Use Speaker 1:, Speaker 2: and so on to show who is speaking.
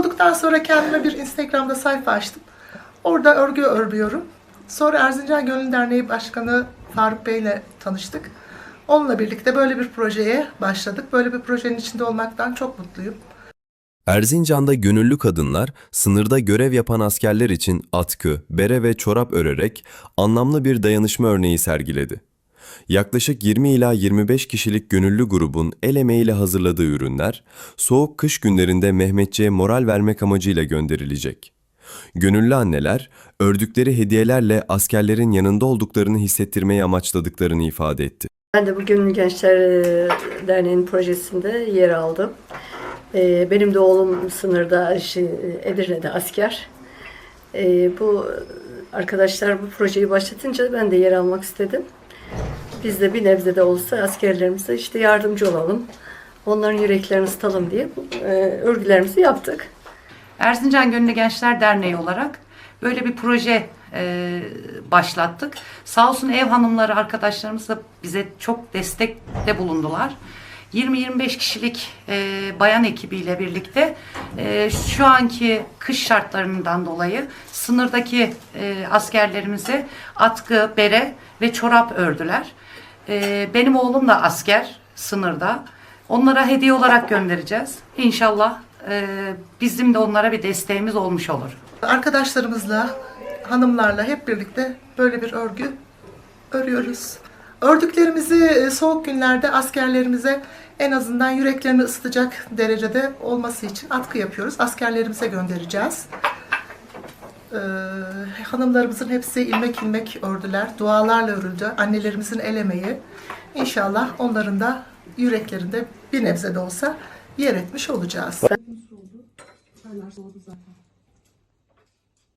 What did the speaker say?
Speaker 1: olduktan sonra kendime bir Instagram'da sayfa açtım. Orada örgü örüyorum. Sonra Erzincan Gönül Derneği Başkanı Faruk Bey ile tanıştık. Onunla birlikte böyle bir projeye başladık. Böyle bir projenin içinde olmaktan çok mutluyum.
Speaker 2: Erzincan'da gönüllü kadınlar sınırda görev yapan askerler için atkı, bere ve çorap örerek anlamlı bir dayanışma örneği sergiledi. Yaklaşık 20 ila 25 kişilik gönüllü grubun el emeğiyle hazırladığı ürünler, soğuk kış günlerinde Mehmetçiğe moral vermek amacıyla gönderilecek. Gönüllü anneler, ördükleri hediyelerle askerlerin yanında olduklarını hissettirmeyi amaçladıklarını ifade etti.
Speaker 3: Ben de bugün Gençler e, Derneği'nin projesinde yer aldım. E, Benim de oğlum sınırda, şey, Edirne'de asker. E, Bu arkadaşlar bu projeyi başlatınca ben de yer almak istedim. Biz de bir nebze de olsa askerlerimize işte yardımcı olalım. Onların yüreklerini ısıtalım diye e, örgülerimizi yaptık.
Speaker 4: Erzincan Gönüllü Gençler Derneği olarak böyle bir proje e, başlattık. Sağ olsun ev hanımları arkadaşlarımız da bize çok destekte bulundular. 20-25 kişilik e, bayan ekibiyle birlikte e, şu anki kış şartlarından dolayı sınırdaki e, askerlerimize atkı, bere ve çorap ördüler. E, benim oğlum da asker sınırda. Onlara hediye olarak göndereceğiz. İnşallah e, bizim de onlara bir desteğimiz olmuş olur.
Speaker 1: Arkadaşlarımızla, hanımlarla hep birlikte böyle bir örgü örüyoruz. Ördüklerimizi e, soğuk günlerde askerlerimize en azından yüreklerini ısıtacak derecede olması için atkı yapıyoruz. Askerlerimize göndereceğiz. Ee, hanımlarımızın hepsi ilmek ilmek ördüler. Dualarla örüldü. Annelerimizin el emeği. İnşallah onların da yüreklerinde bir nebze de olsa yer etmiş olacağız.
Speaker 5: Çaylar soğudu zaten.